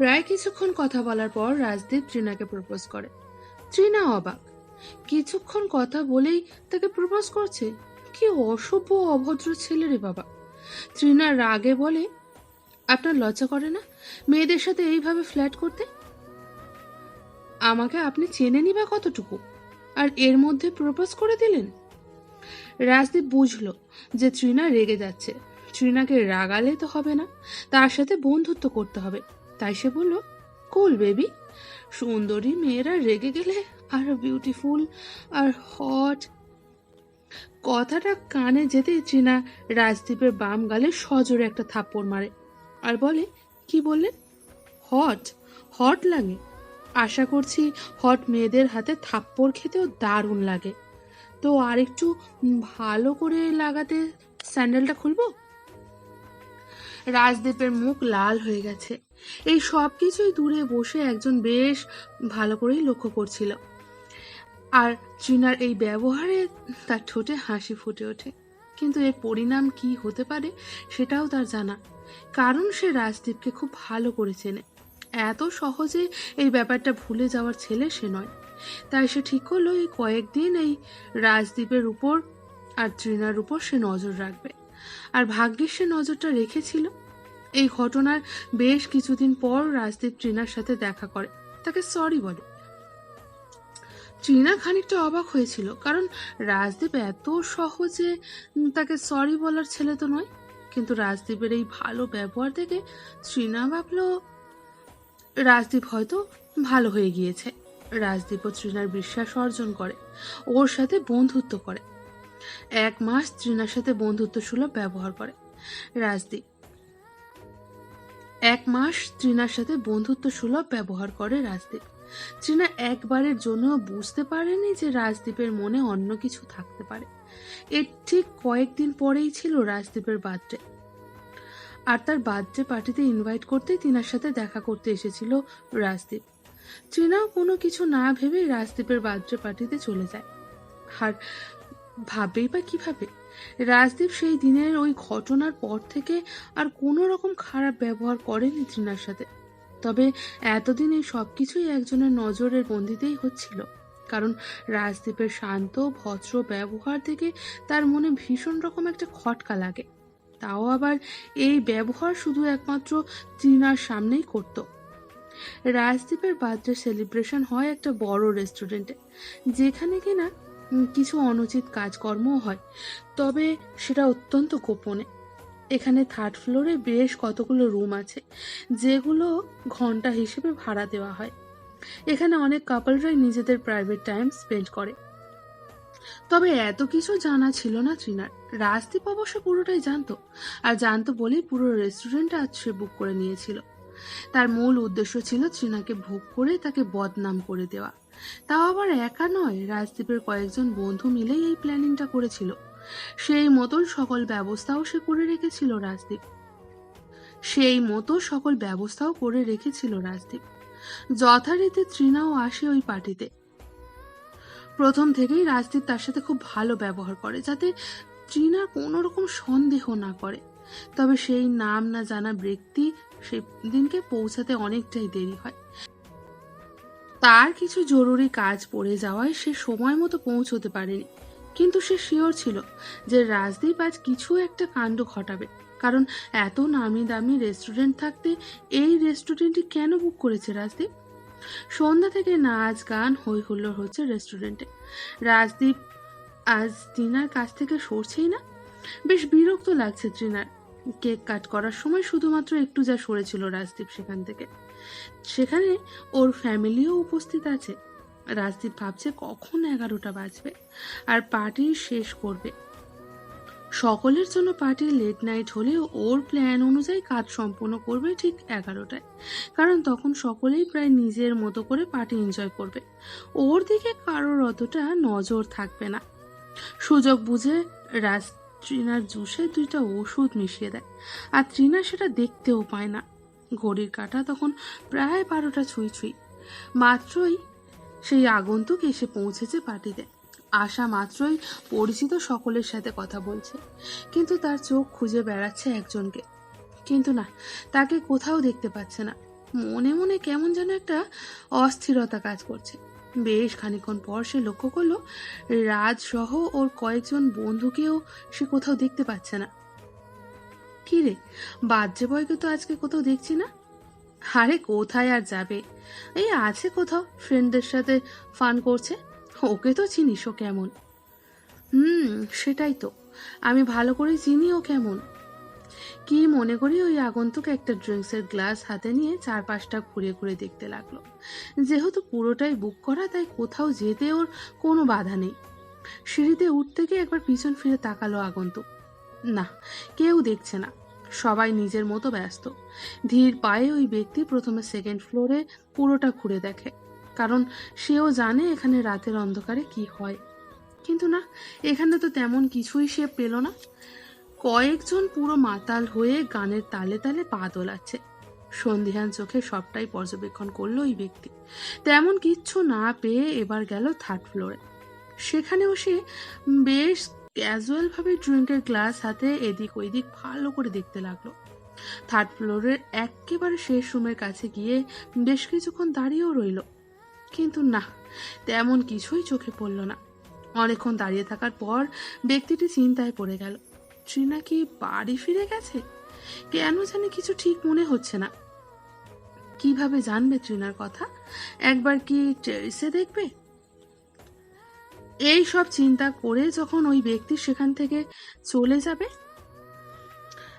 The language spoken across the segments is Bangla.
প্রায় কিছুক্ষণ কথা বলার পর রাজদীপ ট্রিনাকে প্রপোজ করে। ট্রিনা অবাক। কিছুক্ষণ কথা বলেই তাকে প্রপোজ করছে? কি অসভ্য অভদ্র ছেলে রে বাবা। ট্রিনা রাগে বলে, আপনার লজ্জা করে না? মেয়েদের সাথে এইভাবে ফ্ল্যাট করতে? আমাকে আপনি চেনেনি বা কতটুকু? আর এর মধ্যে প্রপোজ করে দিলেন? রাজদীপ বুঝল যে ট্রিনা রেগে যাচ্ছে। ট্রিনাকে রাগালে তো হবে না, তার সাথে বন্ধুত্ব করতে হবে। তাই সে বলল কুল বেবি সুন্দরী মেয়েরা রেগে গেলে আর বিউটিফুল আর হট কথাটা কানে যেতে ট্রিনা রাজদীপের বাম গালে সজোরে একটা থাপ্পড় মারে আর বলে, কি বললেন হট হট লাগে। আশা করছি হট মেয়েদের হাতে থাপ্পড় খেতেও দারুণ লাগে। তো আরেকটু ভালো করে লাগাতে স্যান্ডেলটা খুলবো? রাজদীপের মুখ লাল হয়ে গেছে। এই সব কিছুই দূরে বসে একজন বেশ ভালো করেই লক্ষ্য করছিল। আর চীনার এই ব্যবহারে তার ঠোঁটে হাসি ফুটে ওঠে। কিন্তু এর পরিণাম কি হতে পারে সেটাও তার জানা। কারণ সে রাজদীপকে খুব ভালো করে চেনে। এত সহজে এই ব্যাপারটা ভুলে যাওয়ার ছেলে সে নয়। তাই সে ঠিক করল এই কয়েকদিন এই রাজদ্বীপের উপর আর ট্রিনার উপর সে নজর রাখবে। আর ভাগ্যের সে নজরটা রেখেছিল। এই ঘটনার বেশ কিছুদিন পর রাজদীপ ট্রিনার সাথে দেখা করে। তাকে সরি বলে। ট্রিনা খানিকটা অবাক হয়েছিল, কারণ রাজদীপ এত সহজে তাকে সরি বলার ছেলে তো নয়। কিন্তু রাজদীপের এই ভালো ব্যবহার দেখে ট্রিনা ভাবলো, রাজদীপ হয়তো ভালো হয়ে গিয়েছে। রাজদীপ ও ট্রিনার বিশ্বাস অর্জন করে, ওর সাথে বন্ধুত্ব করে। এক মাস ট্রিনার সাথে বন্ধুত্ব সুলভ ব্যবহার করে। রাজদীপ এক মাস ট্রিনার সাথে বন্ধুত্ব সুলভ ব্যবহার করে রাজদীপ। ট্রিনা একবারের জন্য বুঝতে পারেনি যে রাজদীপের মনে অন্য কিছু থাকতে পারে। এর ঠিক কয়েকদিন পরেই ছিল রাজদীপের বার্থডে। আর তার বার্থডে পার্টিতে ইনভাইট করতেই তিনার সাথে দেখা করতে এসেছিল রাজদীপ। ট্রিনাও কোনো কিছু না ভেবেই রাজদীপের বার্থডে পার্টিতে চলে যায়। আর ভাবেই বা কীভাবে? রাজদীপ সেই দিনের ওই ঘটনার পর থেকে আর কোনো রকম খারাপ ব্যবহার করেনি তৃণার সাথে। তবে এতদিন এই সব কিছুই একজনের নজরের বন্দিতেই হচ্ছিল। কারণ রাজদীপের শান্ত, ভদ্র ব্যবহার থেকে তার মনে ভীষণ রকম একটা খটকা লাগে। তাও আবার এই ব্যবহার শুধু একমাত্র তৃণার সামনেই করত। রাজদীপের বার্থডে সেলিব্রেশন হয় একটা বড় রেস্টুরেন্টে, যেখানে কিনা কিছু অনুচিত কাজকর্মও হয়। তবে সেটা অত্যন্ত গোপনে। এখানে থার্ড ফ্লোরে বেশ কতগুলো রুম আছে, যেগুলো ঘণ্টা হিসেবে ভাড়া দেওয়া হয়। এখানে অনেক কাপলরাই নিজেদের প্রাইভেট টাইম স্পেন্ড করে। তবে এত কিছু জানা ছিল না ট্রিনার রাজদীপ অবশ্য পুরোটাই জানতো, আর জানতো বলেই পুরো রেস্টুরেন্ট আজ সে বুক করে নিয়েছিল। তার মূল উদ্দেশ্য ছিল ট্রিনাকে ভোগ করে তাকে বদনাম করে দেওয়া। তাও আবার একা নয়, রাজদ্বীপের কয়েকজন বন্ধু মিলেই এই প্ল্যানিংটা করেছিল। সেই মতন সকল ব্যবস্থাও সে করে রেখেছিল রাজদীপ সেই মতো সকল ব্যবস্থাও করে রেখেছিল রাজদীপ যথারীতি তৃণাও আসে ওই পার্টিতে। প্রথম থেকেই রাজদীপ তার সাথে খুব ভালো ব্যবহার করে, যাতে তৃণা কোনো রকম সন্দেহ না করে। তবে সেই নাম না জানা ব্যক্তি সেদিনকে পৌঁছাতে অনেকটাই দেরি হয়। তার কিছু জরুরি কাজ পড়ে যাওয়ায় সে সময় মতো পৌঁছতে পারেনি। কিন্তু সে শিওর ছিল যে রাজদীপ আজ কিছু একটা কাণ্ড ঘটাবে। কারণ এত নামি দামি রেস্টুরেন্ট থাকতে এই রেস্টুরেন্টটি কেন বুক করেছে রাজদীপ? সন্ধ্যা থেকে নাচ, গান হই হুল্লোড় হচ্ছে রেস্টুরেন্টে রাজদীপ আজ টিনার কাছ থেকে সরছেই না? বেশ বিরক্ত লাগছে ট্রিনার কেক কাট করার সময় শুধুমাত্র একটু যা সরেছিল রাজদীপ সেখান থেকে। সেখানে ওর ফ্যামিলিও উপস্থিত আছে। রাজদীপ ভাবছে কখন এগারোটা বাজবে আর পার্টি শেষ করবে। সকলের জন্য পার্টি লেট নাইট হলেও ওর প্ল্যান অনুযায়ী কাজ সম্পন্ন করবে ঠিক এগারোটায়। কারণ তখন সকলেই প্রায় নিজের মতো করে পার্টি এনজয় করবে। ওর দিকে কারোর অতটা নজর থাকবে না। সুযোগ বুঝে রাজ ট্রিনার জুসে দুইটা ওষুধ মিশিয়ে দেয়। আর ট্রিনা সেটা দেখতেও পায় না। ঘড়ির কাঁটা তখন প্রায় বারোটা ছুঁই ছুঁই। মাত্রই সেই আগন্তুক এসে পৌঁছেছে পার্টিতে। আসা মাত্রই পরিচিত সকলের সাথে কথা বলছে। কিন্তু তার চোখ খুঁজে বেড়াচ্ছে একজনকে। কিন্তু না, তাকে কোথাও দেখতে পাচ্ছে না। মনে মনে কেমন যেন একটা অস্থিরতা কাজ করছে। বেশ খানিক্ষণ পর সে লক্ষ্য করল, রাজসহ ওর কয়েকজন বন্ধুকেও সে কোথাও দেখতে পাচ্ছে না। কি রে? বাজ্যে বয়কে তো আজকে কোথাও দেখছি না। আরে কোথায় আর যাবে? এই আছে কোথাও ফ্রেন্ডদের সাথে ফান করছে। ওকে তো চিনিস ও কেমন। হুম, সেটাই তো। আমি ভালো করে চিনি ও কেমন। কি মনে করি ওই আগন্তুক একটা ড্রিঙ্কসের গ্লাস হাতে নিয়ে চারপাশটা ঘুরে ঘুরে দেখতে লাগল। যেহেতু পুরোটাই বুক করা, তাই কোথাও যেতে ওর কোনো বাধা নেই। সিঁড়িতে উঠতে গিয়ে একবার পিছন ফিরে তাকালো আগন্তুক। না, কেউ দেখছে না। সবাই নিজের মতো ব্যস্ত। ধীর পায়ে ওই ব্যক্তি প্রথমে সেকেন্ড ফ্লোরে পুরোটা ঘুরে দেখে। কারণ সেও জানে এখানে রাতের অন্ধকারে কি হয়। কিন্তু না, এখানে তো তেমন কিছুই সে পেল না। কয়েকজন পুরো মাতাল হয়ে গানের তালে তালে পা দোলাচ্ছে। সন্ধিহান চোখে সবটাই পর্যবেক্ষণ করল ওই ব্যক্তি। তেমন কিচ্ছু না পেয়ে এবার গেল থার্ড ফ্লোরে সেখানেও সে বেশ ক্যাজুয়ালভাবে ড্রিঙ্কের গ্লাস হাতে এদিক ওইদিক ভালো করে দেখতে লাগল। থার্ড ফ্লোরের একেবারে শেষ রুমের কাছে গিয়ে বেশ কিছুক্ষণ দাঁড়িয়েও রইল। কিন্তু না, তেমন কিছুই চোখে পড়ল না। অনেকক্ষণ দাঁড়িয়ে থাকার পর ব্যক্তিটি চিন্তায় পড়ে গেল ট্রিনা কি বাড়ি ফিরে গেছে? কেন জানি কিছু ঠিক মনে হচ্ছে না। কীভাবে জানবে ট্রিনার কথা? একবার কি টেরিসে দেখবে? এই সব চিন্তা করে যখন ওই ব্যক্তি সেখান থেকে চলে যাবে,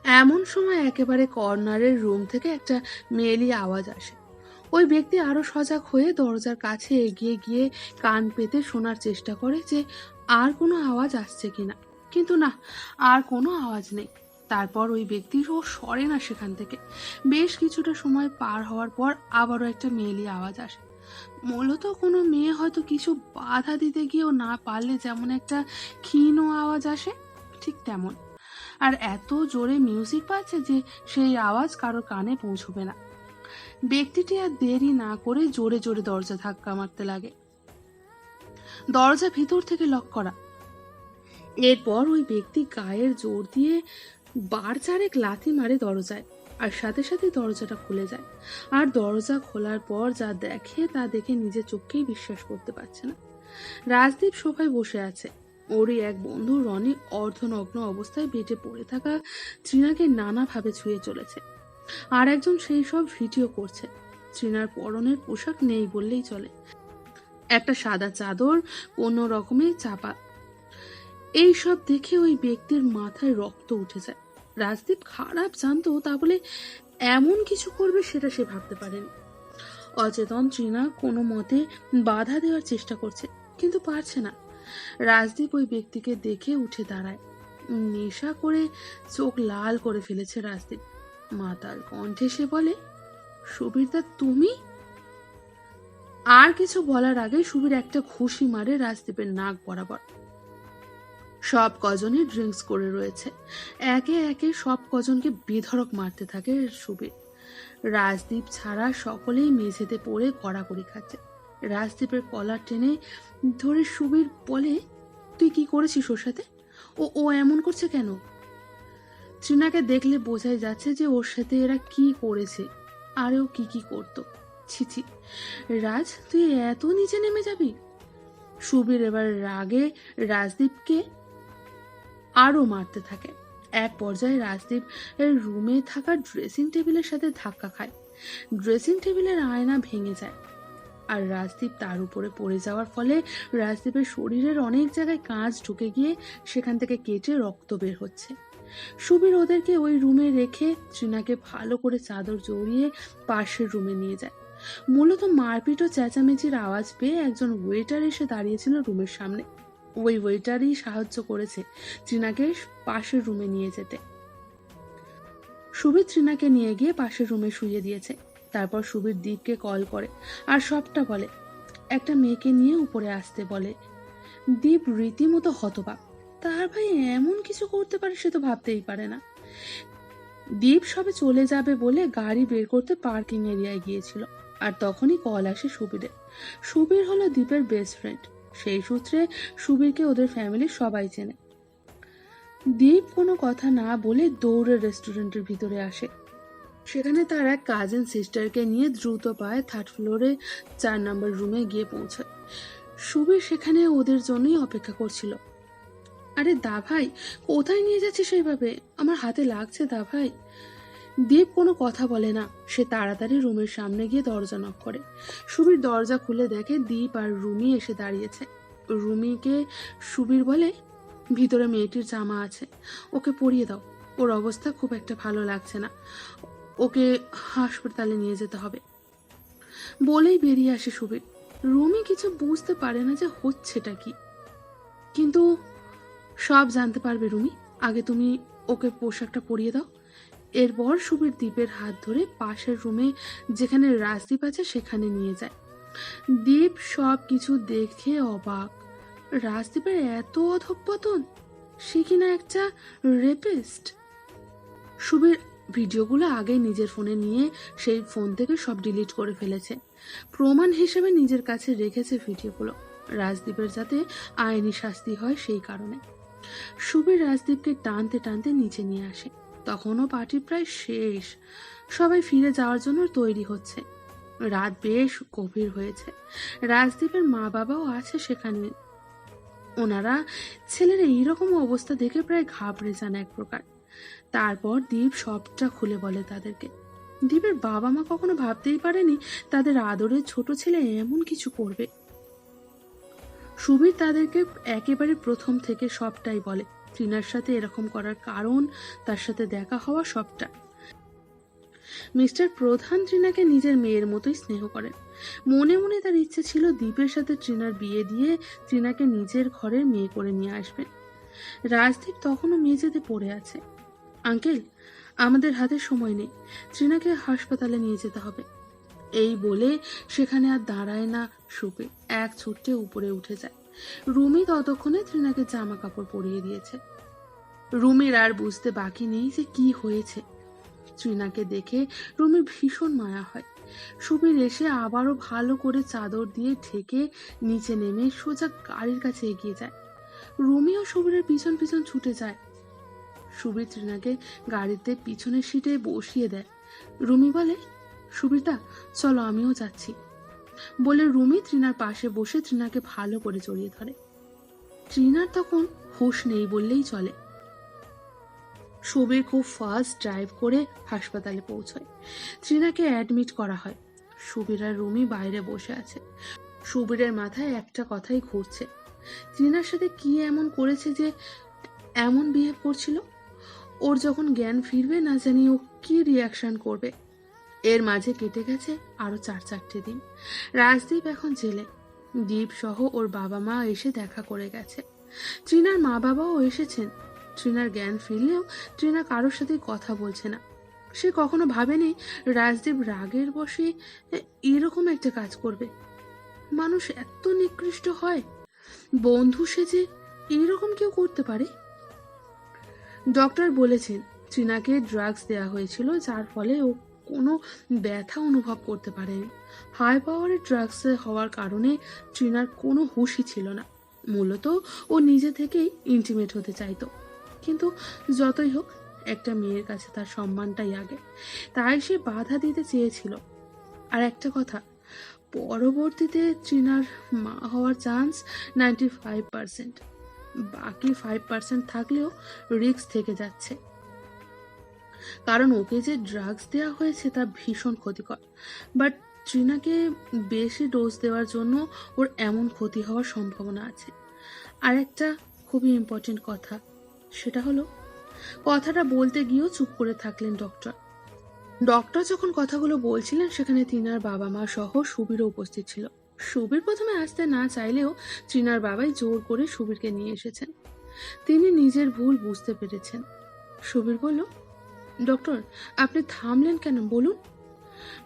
এমন সময় একেবারে কর্নারের রুম থেকে একটা মেয়েলি আওয়াজ আসে। ওই ব্যক্তি আরও সজাগ হয়ে দরজার কাছে এগিয়ে গিয়ে কান পেতে শোনার চেষ্টা করে যে আর কোনো আওয়াজ আসছে কিনা। কিন্তু না, আর কোনো আওয়াজ নেই। তারপর ওই ব্যক্তির ও সরে না সেখান থেকে। বেশ কিছুটা সময় পার হওয়ার পর আবারও একটা মেয়েলি আওয়াজ আসে। মূলত কোনো মেয়ে হয়তো কিছু বাধা দিতে গিয়েও না পারলে যেমন একটা ক্ষীণ আওয়াজ আসে, ঠিক তেমন। আর এত জোরে মিউজিক পাচ্ছে যে সেই আওয়াজ কারও কানে পৌঁছবে না। ব্যক্তিটি আর দেরি না করে জোরে জোরে দরজা ধাক্কা মারতে লাগে। দরজা ভিতর থেকে লক করা। এরপর ওই ব্যক্তি গায়ের জোর দিয়ে বার চারেক লাথি মারে দরজায়। আর সাথে সাথে দরজাটা খুলে যায়। আর দরজা খোলার পর যা দেখে তা দেখে নিজের চোখকেই বিশ্বাস করতে পারছে না। রাজদীপ সোফায় বসে আছে। ওরই এক বন্ধু রনি অর্ধনগ্ন অবস্থায় বেটে পড়ে থাকা তৃণাকে নানাভাবে ছুঁয়ে চলেছে। আর একজন সেই সব ভিডিও করছে। তৃণার পরনের পোশাক নেই বললেই চলে। একটা সাদা চাদর, কোনো রকমে চাপা। এই সব দেখে ওই ব্যক্তির মাথায় রক্ত উঠে যায়। রাজদীপ খারাপ জানতো, তা বলে এমন কিছু করবে সেটা সে ভাবতে পারেনি। অচেতন ট্রিনা কোনো মতে বাধা দেওয়ার চেষ্টা করছে, কিন্তু পারছে না। রাজদীপ ওই ব্যক্তিকে দেখে উঠে দাঁড়ায়। নেশা করে চোখ লাল করে ফেলেছে রাজদীপ। মাতাল কণ্ঠে সে বলে, সুবীরদা, তুমি? আর কিছু বলার আগে সুবীর একটা খুশি মারে রাজদীপের নাক বরাবর। সব কজনই ড্রিঙ্কস করে রয়েছে। একে একে সব কজনকে বেধড়ক মারতে থাকে সুবীর। রাজদীপ ছাড়া সকলেই মেঝেতে পড়ে কড়াকড়ি খাচ্ছে। রাজদীপের কলার টেনে ধরে সুবীর বলে, তুই কি করেছিস ওর সাথে? ও ও এমন করছে কেন? ট্রিনাকে দেখলে বোঝাই যাচ্ছে যে ওর সাথে এরা কি করেছে, আর ও কি কি করতো। ছিছি রাজ, তুই এত নিচে নেমে যাবি? সুবীর এবার রাগে রাজদীপকে আরও মারতে থাকে। এক পর্যায়ে রাজদীপ এর রুমে থাকা ড্রেসিং টেবিলের সাথে ধাক্কা খায়। ড্রেসিং টেবিলের আয়না ভেঙে যায়। আর রাজদীপ তার উপরে পড়ে যাওয়ার ফলে রাজদীপের শরীরের অনেক জায়গায় কাঁচ ঢুকে গিয়ে সেখান থেকে কেটে রক্ত বের হচ্ছে। সুবীর ওদেরকে ওই রুমে রেখে ট্রিনাকে ভালো করে চাদর জড়িয়ে পাশের রুমে নিয়ে যায়। মূলত মারপিট ও চেঁচামেচির আওয়াজ পেয়ে একজন ওয়েটার এসে দাঁড়িয়েছিল রুমের সামনে। ওই ওয়েটারই সাহায্য করেছে ট্রিনাকে পাশের রুমে নিয়ে যেতে। সুবীর ট্রিনাকে নিয়ে গিয়ে পাশের রুমে শুয়ে দিয়েছে। তারপর সুবীর দীপকে কল করে আর সবটা বলে। একটা মেয়েকে নিয়ে উপরে আসতে বলে। দীপ রীতিমতো হতবাক। তার ভাই এমন কিছু করতে পারে সে তো ভাবতেই পারে না। দীপ সবে চলে যাবে বলে গাড়ি বের করতে পার্কিং এরিয়ায় গিয়েছিল। আর তখনই কল আসে সুবীরের। সুবীর হলো দীপের বেস্ট ফ্রেন্ড সেই সূত্রে সুবীরকে ওদের ফ্যামিলির সবাই চেনে। দীপ কোনো কথা না বলে দৌড়ে রেস্টুরেন্টের ভিতরে আসে। সেখানে তার এক কাজিন সিস্টারকে নিয়ে দ্রুত পায়ে থার্ড ফ্লোরে চার নম্বর রুমে গিয়ে পৌঁছায়। সুবীর সেখানে ওদের জন্যই অপেক্ষা করছিল। আরে দা ভাই কোথায় নিয়ে যাচ্ছিস সেইভাবে আমার হাতে লাগছে দা ভাই দীপ কোনো কথা বলে না। সে তাড়াতাড়ি রুমের সামনে গিয়ে দরজা নক করে। সুবীর দরজা খুলে দেখে দীপ আর রুমি এসে দাঁড়িয়েছে। রুমিকে সুবীর বলে, ভিতরে মেয়েটির জামা আছে। ওকে পরিয়ে দাও। ওর অবস্থা খুব একটা ভালো লাগছে না। ওকে হাসপাতালে নিয়ে যেতে হবে। বলেই বেরিয়ে আসে সুবীর। রুমি কিছু বুঝতে পারে না যে হচ্ছেটা কি। কিন্তু সব জানতে পারবে রুমি। আগে তুমি ওকে পোশাকটা পরিয়ে দাও। এরপর সুবীর দ্বীপের হাত ধরে পাশের রুমে যেখানে রাজদীপ আছে সেখানে নিয়ে যায়। দ্বীপ সব কিছু দেখে অবাক। রাজদীপের এত অধঃপতন, সে কিনা একটা রেপিস্ট সুবীর ভিডিওগুলো আগে নিজের ফোনে নিয়ে সেই ফোন থেকে সব ডিলিট করে ফেলেছে। প্রমাণ হিসেবে নিজের কাছে রেখেছে ভিডিওগুলো। রাজদীপের যাতে আইনি শাস্তি হয় সেই কারণে। সুবীর রাজদীপকে টানতে টানতে নিচে নিয়ে আসে। তখনও পার্টি প্রায় শেষ। সবাই ফিরে যাওয়ার জন্য তৈরি হচ্ছে। রাত বেশ গভীর হয়েছে। রাজদীপের মা বাবাও আছে সেখানে। ওনারা ছেলের এইরকম অবস্থা দেখে প্রায় ঘাবড়ে যান এক প্রকার। তারপর দীপ সবটা খুলে বলে তাদেরকে। দীপের বাবা মা কখনো ভাবতেই পারেনি তাদের আদরের ছোট ছেলে এমন কিছু করবে। সুবীর তাদেরকে একেবারে প্রথম থেকে সবটাই বলে। ট্রিনার সাথে এরকম করার কারণ, তার সাথে দেখা হওয়া সবটা। মিস্টার প্রধান ট্রিনাকে নিজের মেয়ের মতোই স্নেহ করেন। মনে মনে তার ইচ্ছে ছিল দ্বীপের সাথে ট্রিনার বিয়ে দিয়ে ট্রিনাকে নিজের ঘরের মেয়ে করে নিয়ে আসবেন। রাজদীপ তখনও মেঝেতে পড়ে আছে। আঙ্কেল, আমাদের হাতে সময় নেই। ট্রিনাকে হাসপাতালে নিয়ে যেতে হবে। এই বলে সেখানে আর দাঁড়ায় না, সুপে এক ছুটে উপরে উঠে যায়। রুমি ততক্ষণে ট্রিনাকে জামা কাপড় পরিয়ে দিয়েছে। রুমির আর বুঝতে বাকি নেই যে কি হয়েছে। ট্রিনাকে দেখে রুমির ভীষণ মায়া হয়। সুবীর এসে আবারও ভালো করে চাদর দিয়ে ঢেকে নিচে নেমে সোজা গাড়ির কাছে এগিয়ে যায়। রুমিও সুবীরের পিছন পিছন ছুটে যায়। সুবীর ট্রিনাকে গাড়িতে পিছনের সিটে বসিয়ে দেয়। রুমি বলে সুবিতা চলো আমিও যাচ্ছি। বলে রুমি ত্রিনার পাশে বসে ত্রিনাকে ভালো করে জড়িয়ে ধরে। ত্রিনার তখন হুঁশ নেই বললেই চলে। সুবীর খুব ফাস্ট ড্রাইভ করে হাসপাতালে পৌঁছয়। ত্রিনাকে অ্যাডমিট করা হয়। সুবীর আর রুমি বাইরে বসে আছে। সুবীরের মাথায় একটা কথাই ঘুরছে। ত্রিনার সাথে কি এমন করেছে যে এমন বিহেভ করছিল? ওর যখন জ্ঞান ফিরবে না জানি ও কি রিয়াকশন করবে। এর মাঝে কেটে গেছে আরও চার চারটে দিন। রাজদীপ এখন জেলে। দীপ সহ ওর বাবা মা এসে দেখা করে গেছে। ট্রিনার মা বাবাও এসেছেন। ট্রিনার জ্ঞান ফিরলেও ট্রিনা কারোর সাথে কথা বলছে না। সে কখনো ভাবেনি রাজদীপ রাগের বসে এরকম একটা কাজ করবে। মানুষ এত নিকৃষ্ট হয়। বন্ধু সেজে এরকম কেউ করতে পারে? ডক্টর বলেছেন ট্রিনাকে ড্রাগস দেওয়া হয়েছিল, যার ফলে ও কোনো ব্যথা অনুভব করতে পারেনি হাই পাওয়ারের ড্রাগস হওয়ার কারণে ট্রিনার কোনো হুঁশই ছিল না। মূলত ও নিজে থেকেই ইন্টিমেট হতে চাইতো। কিন্তু যতই হোক, একটা মেয়ের কাছে তার সম্মানটাই আগে। তাই সে বাধা দিতে চেয়েছিল। আর একটা কথা, পরবর্তীতে ট্রিনার মা হওয়ার চান্স নাইনটি ফাইভ পার্সেন্ট বাকি ফাইভ পার্সেন্ট থাকলেও রিস্ক থেকে যাচ্ছে। কারণ ওকে যে ড্রাগস দেওয়া হয়েছে তা ভীষণ ক্ষতিকর। বাট ট্রিনাকে বেশি ডোজ দেওয়ার জন্য ওর এমন ক্ষতি হওয়ার সম্ভাবনা আছে। আর একটা খুবই ইম্পর্টেন্ট কথা, সেটা হলো, কথাটা বলতে গিয়েও চুপ করে থাকলেন ডক্টর ডক্টর যখন কথাগুলো বলছিলেন, সেখানে তিনার বাবা মা সহ সুবীরও উপস্থিত ছিল। সুবীর প্রথমে আসতে না চাইলেও ট্রিনার বাবাই জোর করে সুবীরকে নিয়ে এসেছেন। তিনি নিজের ভুল বুঝতে পেরেছেন। সুবীর বলল ডক্টর, আপনি থামলেন কেন? বলুন।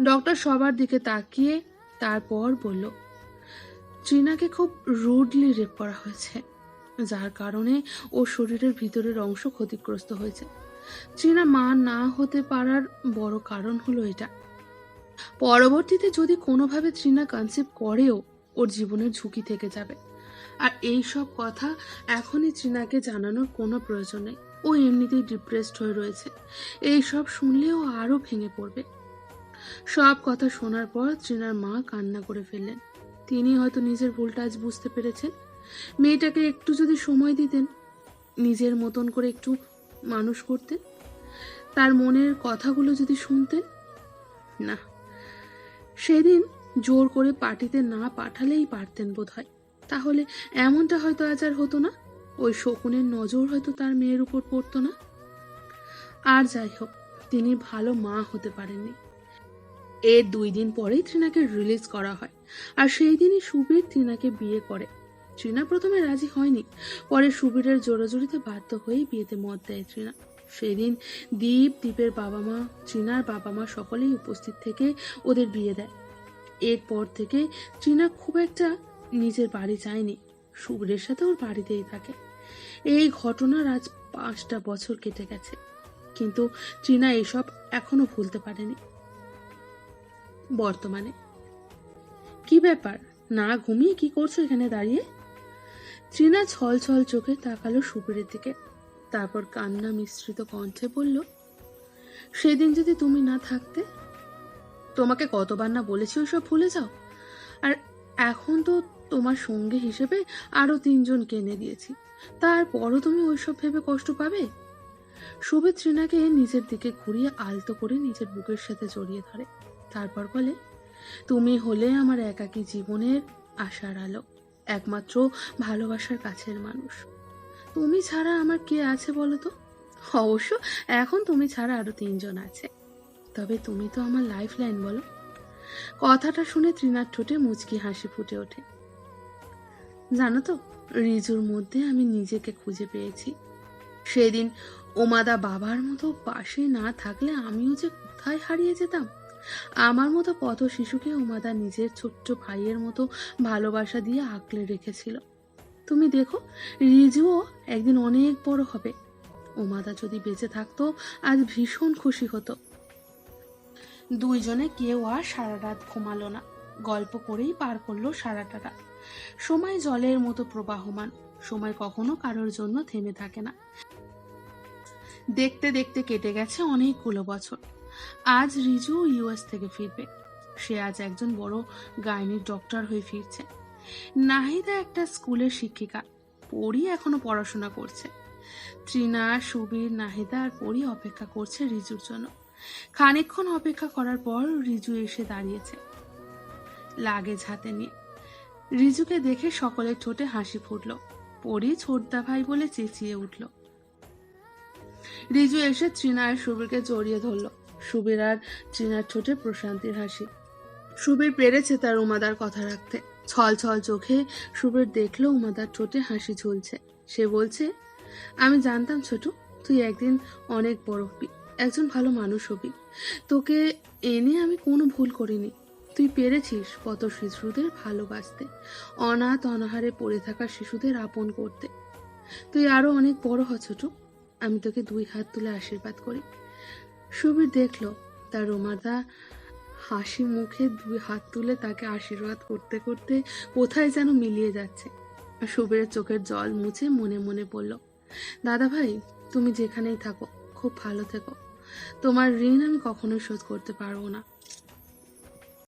ডক্টর সবার দিকে তাকিয়ে তারপর বলল ট্রিনাকে খুব রুডলি রেপ করা হয়েছে, যার কারণে ও শরীরের ভিতরের অংশ ক্ষতিগ্রস্ত হয়েছে। চীনা মা না হতে পারার বড় কারণ হলো এটা। পরবর্তীতে যদি কোনোভাবে চীনা কনসেপ্ট করেও ওর জীবনের ঝুঁকি থেকে যাবে। আর এই সব কথা এখনই চীনাকে জানানোর কোনো প্রয়োজন নেই। ও এমনিতেই ডিপ্রেসড হয়ে রয়েছে। এই সব শুনলে ও আরও ভেঙে পড়বে। সব কথা শোনার পর ট্রিনার মা কান্না করে ফেললেন। তিনি হয়তো নিজের ভুলটা আজ বুঝতে পেরেছেন। মেয়েটাকে একটু যদি সময় দিতেন, নিজের মতন করে একটু মানুষ করতেন, তার মনের কথাগুলো যদি শুনতেন, না, সেদিন জোর করে পার্টিতে না পাঠালেই পারতেন বোধহয়। তাহলে এমনটা হয়তো আজ আর হতো না। ওই শকুনের নজর হয়তো তার মেয়ের উপর পড়তো না। আর যাই হোক, তিনি ভালো মা হতে পারেননি। এর দুই দিন পরেই ট্রিনাকে রিলিজ করা হয়। আর সেই দিনই সুবীর ট্রিনাকে বিয়ে করে। ট্রিনা প্রথমে রাজি হয়নি। পরে সুবীরের জোরাজুরিতে বাধ্য হয়েই বিয়েতে মত দেয় ট্রিনা সেদিন দীপ, দীপের বাবা মা ট্রিনার বাবা মা সকলেই উপস্থিত থেকে ওদের বিয়ে দেয়। এরপর থেকে ট্রিনা খুব একটা নিজের বাড়ি যায়নি সুবীরের সাথে ওর বাড়িতেই থাকে। এই ঘটনার আজ পাঁচটা বছর কেটে গেছে, কিন্তু চীনা এসব এখনও ভুলতে পারেনি। বর্তমানে। কি ব্যাপার? না ঘুমিয়ে কি করছ এখানে দাঁড়িয়ে? চীনা ছল ছল চোখে তাকালো সুবীরের দিকে, তারপর কান্না মিশ্রিত কণ্ঠে বলল, সেদিন যদি তুমি না থাকতে, তোমাকে কতবার না বলেছি ওসব ভুলে যাও? আর এখন তো তোমার সঙ্গী হিসেবে আরও তিনজন কেনে দিয়েছি। তারপরও তুমি ওইসব ভেবে কষ্ট পাবে? ট্রিনাকে নিজের দিকে ঘুরিয়ে আলতো করে নিজের বুকের সাথে জড়িয়ে ধরে। তারপর বলে, তুমি হলে আমার একাকী জীবনের আশার আলো, একমাত্র ভালোবাসার কাছের মানুষ। তুমি ছাড়া আমার কে আছে বলো তো? অবশ্য এখন তুমি ছাড়া আরও তিনজন আছে। তবে তুমি তো আমার লাইফ লাইন বলো। কথাটা শুনে ত্রিনার ঠোঁটে মুচকি হাসি ফুটে ওঠে। জানো তো, রিজুর মধ্যে আমি নিজেকে খুঁজে পেয়েছি। সেদিন ওমাদা বাবার মতো পাশে না থাকলে আমিও যে কোথায় হারিয়ে যেতাম? আমার মতো পথ শিশুকে ওমাদা নিজের ছোট্ট ভাইয়ের মতো ভালোবাসা দিয়ে আঁকলে রেখেছিল। তুমি দেখো, রিজুও একদিন অনেক বড় হবে। ওমাদা যদি বেঁচে থাকতো, আজ ভীষণ খুশি হতো। দুইজনে কেউ আর সারা রাত ঘুমালো না। গল্প করেই পার করল সারাটা রাত সময় জলের মতো প্রবাহমান। সময় কখনো কারোর জন্য থেমে থাকে না। দেখতে দেখতে কেটে গেছে অনেকগুলো বছর। আজ রিজু ইউএস থেকে ফিরবে। সে আজ একজন বড় গাইনির ডক্টর হয়ে ফিরছে। নাহিদা একটা স্কুলের শিক্ষিকা। পরি এখনও পড়াশোনা করছে। ত্রিনা, সুবীর, নাহিদা আর পরি অপেক্ষা করছে রিজুর জন্য। খানিকক্ষণ অপেক্ষা করার পর রিজু এসে দাঁড়িয়েছে। লাগেজ হাতে নিয়ে। রিজুকে দেখে সকলের ঠোঁটে হাসি ফুটল। পরি ছোটদা ভাই বলে চেঁচিয়ে উঠল। রিজু এসে ত্রিনা আর সুবীরকে জড়িয়ে ধরল। সুবীর আর ত্রিনার ঠোঁটে প্রশান্তির হাসি। সুবীর পেরেছে তার উমাদার কথা রাখতে। ছল ছল চোখে সুবীর দেখল উমাদার ঠোঁটে হাসি ঝুলছে। সে বলছে, আমি জানতাম ছোট, তুই একদিন অনেক বড় হবি, একজন ভালো মানুষ হবি। তোকে এনে আমি কোনো ভুল করিনি। তুই পেরেছিস কত শিশুদের ভালোবাসতে, অনাথ অনাহারে পড়ে থাকা শিশুদের আপন করতে। তুই আরও অনেক বড় হ, ছোট। আমি তোকে দুই হাত তুলে আশীর্বাদ করি। সুবীর দেখল তার রোমাদা হাসি মুখে দুই হাত তুলে তাকে আশীর্বাদ করতে করতে কোথায় যেন মিলিয়ে যাচ্ছে। সুবীরের চোখের জল মুছে মনে মনে বলল, দাদা ভাই, তুমি যেখানেই থাকো, খুব ভালো থেকো। তোমার ঋণ আমি কখনোই শোধ করতে পারব না।